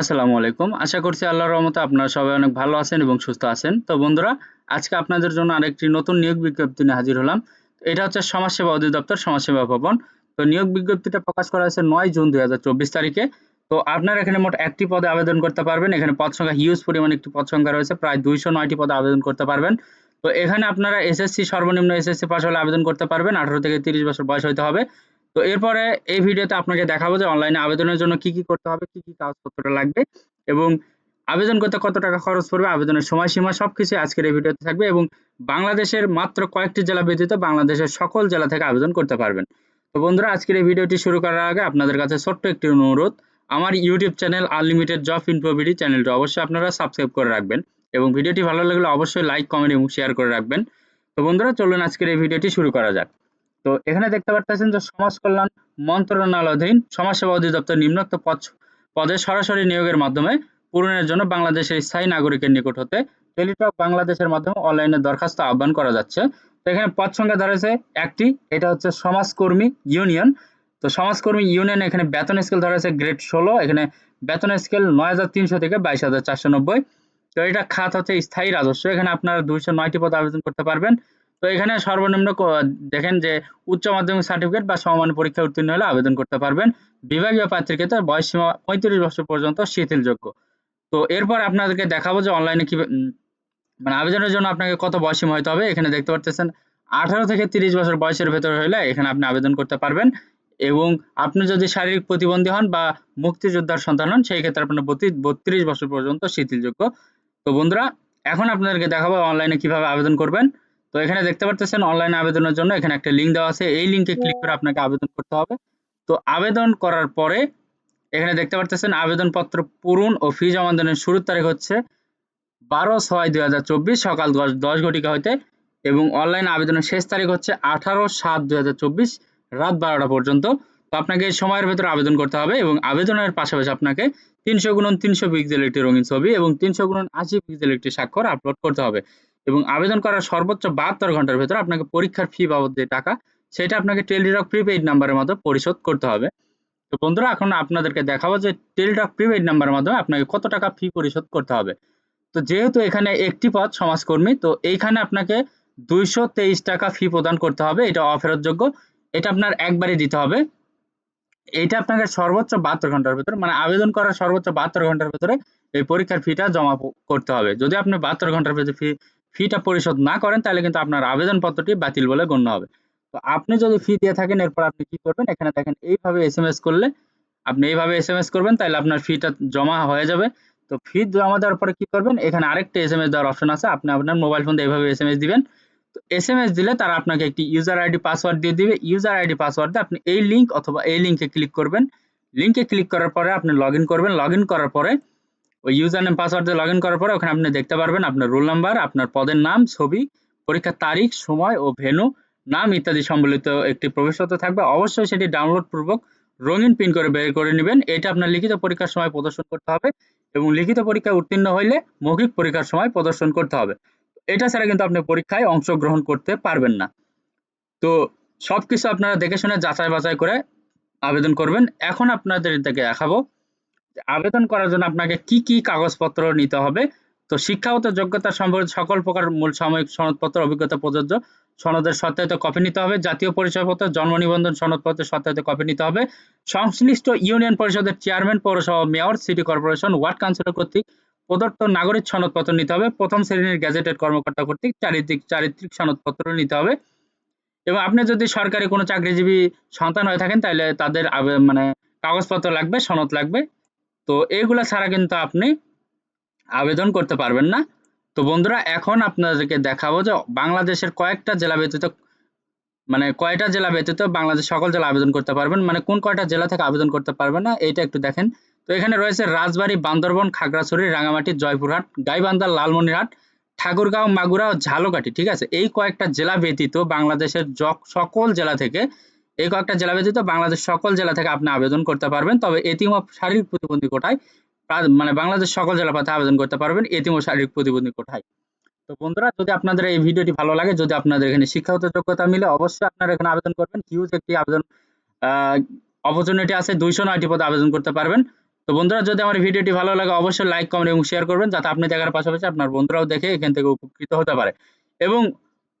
আসসালামু আলাইকুম। আশা করছি আল্লাহর রহমতে আপনারা সবাই অনেক ভালো আছেন এবং সুস্থ আছেন। তো বন্ধুরা, আজকে আপনাদের জন্য আরেকটি নতুন নিয়োগ বিজ্ঞপ্তি নিয়ে হাজির হলাম। এটা হচ্ছে সমাজসেবা অধিদপ্তর সমাজসেবা ভবন। তো নিয়োগ বিজ্ঞপ্তিটা প্রকাশ করা হয়েছে নয় জুন দুই হাজার চব্বিশ তারিখে। তো আপনারা এখানে মোট একটি পদে আবেদন করতে পারবেন। এখানে পদ সংখ্যা হিউজ পরিমাণ একটি পদ সংখ্যা রয়েছে, প্রায় দুইশো নয়টি পদে আবেদন করতে পারবেন। তো এখানে আপনারা এসএসসি সর্বনিম্ন এসএসসি পাস হলে আবেদন করতে পারবেন। আঠারো থেকে তিরিশ বছর বয়স হতে হবে। তো এরপরে এই ভিডিওতে আপনাকে দেখাবো যে অনলাইনে আবেদনের জন্য কি কি করতে হবে, কি কি কাগজপত্র লাগবে এবং আবেদন করতে কত টাকা খরচ পড়বে, আবেদনের সময়সীমা সবকিছু আজকের এই ভিডিওতে থাকবে এবং বাংলাদেশের মাত্র কয়েকটি জেলা ব্যতীত বাংলাদেশের সকল জেলা থেকে আবেদন করতে পারবেন। তো বন্ধুরা, আজকের এই ভিডিওটি শুরু করার আগে আপনাদের কাছে ছোট্ট একটি অনুরোধ, আমার ইউটিউব চ্যানেল আনলিমিটেড জব ইনফোভিডি চ্যানেলটি অবশ্যই আপনারা সাবস্ক্রাইব করে রাখবেন এবং ভিডিওটি ভালো লাগলে অবশ্যই লাইক, কমেন্ট এবং শেয়ার করে রাখবেন। তো বন্ধুরা, চলুন আজকের এই ভিডিওটি শুরু করা যাক। তো এখানে দেখতে পাচ্ছেন যে সমাজ কল্যাণ মন্ত্রণালয়াধীন সমাজসেবা অধিদপ্তর নিম্নোক্ত পদ পদে সরাসরি নিয়োগের মাধ্যমে পূরণের জন্য বাংলাদেশের স্থায়ী নাগরিকের নিকট হতে টেলিটক বাংলাদেশের মাধ্যমে অনলাইনে দরখাস্ত আহ্বান করা যাচ্ছে। তো এখানে পদ সংখ্যা ধরেছে একটি, এটা হচ্ছে সমাজকর্মী ইউনিয়ন। তো সমাজকর্মী ইউনিয়ন এখানে বেতন স্কেল ধরেছে গ্রেড ষোলো, এখানে বেতন স্কেল নয় হাজার তিনশো থেকে বাইশ হাজার চারশো নব্বই। তো এটা খাত হচ্ছে স্থায়ী রাজস্ব। এখানে আপনারা দুইশো নয়টি পদ আবেদন করতে পারবেন। তো এখানে সর্বনিম্ন দেখেন যে উচ্চ মাধ্যমিক সার্টিফিকেট বা সমমান পরীক্ষা উত্তীর্ণ হলে আবেদন করতে পারবেন। বিভাগীয় প্রার্থীর বয়স সীমা পঁয়ত্রিশ বছর পর্যন্ত শিথিলযোগ্য। তো এরপর আপনাদেরকে দেখাবো যে অনলাইনে কি মানে আবেদনের জন্য আপনাকে কত বয়স সীমা হতে হবে। এখানে দেখতে পাচ্ছেন আঠারো থেকে তিরিশ বছর বয়সের ভেতরে হলে এখানে আপনি আবেদন করতে পারবেন এবং আপনি যদি শারীরিক প্রতিবন্ধী হন বা মুক্তিযোদ্ধার সন্তান হন, সেই ক্ষেত্রে আপনার বত্রিশ বছর পর্যন্ত শিথিলযোগ্য। তো বন্ধুরা, এখন আপনাদেরকে দেখাবো অনলাইনে কীভাবে আবেদন করবেন। তো এখানে দেখতে পাচ্ছেন অনলাইন আবেদনের জন্য এখানে একটা লিঙ্ক দেওয়া আছে। এই লিঙ্কে ক্লিক করে আপনাকে আবেদন করতে হবে। তো আবেদন করার পরে এখানে দেখতে পাচ্ছেন আবেদনপত্র পূরণ ও ফি জমা দানের শুরুর তারিখ হচ্ছে বারো ছয় দুই সকাল দশ ঘটিকা হইতে এবং অনলাইন আবেদনের শেষ তারিখ হচ্ছে আঠারো সাত দুই রাত বারোটা পর্যন্ত। তো আপনাকে সময়ের ভেতরে আবেদন করতে হবে এবং আবেদনের পাশাপাশি আপনাকে তিনশো গুণন তিনশো পিক্সেল একটি রঙিন ছবি এবং তিনশো গুণন আশি পিক্সেল একটি স্বাক্ষর আপলোড করতে হবে। এবং আবেদন করার সর্বোচ্চ বাহাত্তর ঘণ্টার ভেতরে আপনাকে পরীক্ষার ফি বাবদ যে টাকা, সেটা আপনাকে টেলিডক প্রিপেইড নাম্বারের মতো পরিশোধ করতে হবে। তো বন্ধুরা, এখন আপনাদেরকে দেখাবো যে টেলিটক প্রিপেইড নাম্বারের মাধ্যমে আপনাকে কত টাকা ফি পরিশোধ করতে হবে। তো যেহেতু এখানে একটি পদ সমাজকর্মী, তো এইখানে আপনাকে দুইশো তেইশ টাকা ফি প্রদান করতে হবে, এটা অফেরতযোগ্য। এটা আপনার একবারই দিতে হবে। এটা আপনাকে সর্বোচ্চ বাহাত্তর ঘণ্টার ভেতরে মানে আবেদন করার সর্বোচ্চ বাহাত্তর ঘণ্টার ভেতরে এই পরীক্ষার ফিটা জমা করতে হবে। যদি আপনি বাহাত্তর ঘণ্টার ভেতরে ফি ফিটা পরিশোধ না করেন, তাহলে কিন্তু আপনার আবেদনপত্রটি বাতিল বলে গণ্য হবে। তো আপনি যদি ফি দিয়ে থাকেন, এরপর আপনি কি করবেন? এখানে দেখেন, এইভাবে এস করলে আপনি এইভাবে এস করবেন, তাহলে আপনার ফিটা জমা হয়ে যাবে। তো ফি জমা দেওয়ার পরে কি করবেন? এখানে আরেকটা এস এম এস দেওয়ার অপশন আছে, আপনি আপনার মোবাইল ফোন এইভাবে এস এম এস দিবেন। তো এস এম এস দিলে তারা আপনাকে একটি ইউজার আইডি পাসওয়ার্ড দিয়ে দিবে। ইউজার আইডি পাসওয়ার্ড দিয়ে আপনি এই লিঙ্ক অথবা এই লিঙ্কে ক্লিক করবেন। লিঙ্কে ক্লিক করার পরে আপনি লগ করবেন। লগ করার পরে ওই ইউজার নেম পাসওয়ার্ড দিয়ে লগ করার পরে ওখানে আপনি দেখতে পারবেন আপনার রোল নাম্বার আপনার পদের নাম, ছবি, পরীক্ষার তারিখ, সময় ও ভেনু নাম ইত্যাদি সম্বলিত একটি প্রবেশপত্র থাকবে। অবশ্যই সেটি ডাউনলোড পূর্বক রঙিন পিন করে বের করে নেবেন। এটা আপনার লিখিত পরীক্ষার সময় প্রদর্শন করতে হবে এবং লিখিত পরীক্ষায় উত্তীর্ণ হইলে মৌখিক পরীক্ষার সময় প্রদর্শন করতে হবে। এটা ছাড়া কিন্তু আপনি পরীক্ষায় অংশগ্রহণ করতে পারবেন না। তো সবকিছু আপনারা দেখে শুনে যাচাই বাছাই করে আবেদন করবেন। এখন আপনাদের দেখাবো আবেদন করার জন্য আপনাকে কি কি কাগজপত্র নিতে হবে? তো শিক্ষাগত যোগ্যতা সম্পর্কে সকল প্রকার মূল সাময়িক সনদপত্র, অভিজ্ঞতা প্রযোজ্য। সনদের সত্যায়িত কপি নিতে হবে। জাতীয় পরিচয়পত্র, জন্ম নিবন্ধন সনদপত্রের সত্যায়িত কপি নিতে হবে। সংশ্লিষ্ট ইউনিয়ন পরিষদের চেয়ারম্যান, পৌরসভা mayor, city corporation, ward councillor কর্তৃক প্রদত্ত নাগরিক সনদপত্র নিতে হবে। প্রথম শ্রেণির গ্যাজেটেড কর্মকর্তা কর্তৃক চারিত্রিক চারিত্রিক সনদপত্র নিতে হবে। এবং আপনি যদি সরকারি কোনো চাকরিজীবী সন্তান হয়ে থাকেন তাহলে তাদের মানে কাগজপত্র লাগবে, সনদ লাগবে। তো এগুলো ছাড়া কিন্তু আপনি আবেদন করতে পারবেন না। তো বন্ধুরা, এখন আপনাদেরকে দেখাবো যে বাংলাদেশের কয়েকটা জেলা ব্যতীত মানে কয়টা জেলা ব্যতীত বাংলাদেশ সকল জেলা আবেদন করতে পারবেন মানে কোন কয়টা জেলা থেকে আবেদন করতে পারবেন না, এইটা একটু দেখেন। তো এখানে রয়েছে রাজবাড়ী, বান্দরবন, খাগড়াছড়ি, রাঙামাটি, জয়পুরহাট, গাইবান্ধা, লালমনিরহাট, ঠাকুরগাঁও, মাগুরা ও ঝালকাঠি, ঠিক আছে? এই কয়েকটা জেলা ব্যতীত বাংলাদেশের সকল জেলা থেকে এই কয়েকটা জেলা ব্যতীত বাংলাদেশ সকল জেলা থেকে আপনি আবেদন করতে পারবেন। তবে এতিম শারীরিক প্রতিবন্ধী কোটায় মানে বাংলাদেশ সকল জেলা পাতে আবেদন করতে পারবেন এতিম ও শারীরিক প্রতিবন্ধী কোটায় তো বন্ধুরা, যদি আপনাদের এই ভিডিওটি ভালো লাগে, যদি আপনাদের এখানে শিক্ষাগত যোগ্যতা মিলে, অবশ্যই আপনারা এখানে আবেদন করবেন। হিউজ একটি আবেদন অপরচুনিটি আছে, দুইশো নয়টি পদে আবেদন করতে পারবেন। তো বন্ধুরা, যদি আমার ভিডিওটি ভালো লাগে, অবশ্যই লাইক কমেন্ট এবং শেয়ার করবেন, যাতে আপনি দেখার পাশাপাশি আপনার বন্ধুরাও দেখে এখান থেকে উপকৃত হতে পারে। এবং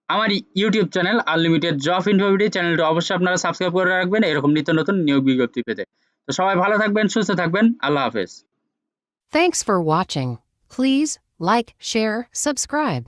আমার ইউটিউব চ্যানেল আনলিমিটেড জব ইনফোভিডি চ্যানেলটি অবশ্যই আপনারা সাবস্ক্রাইব করে রাখবেন। এরকম নিত্য নতুন নিয়োগ বিজ্ঞপ্তি পেতে। তো সবাই ভালো থাকবেন, সুস্থ থাকবেন। আল্লাহ হাফেজ। Thanks for watching please like share subscribe.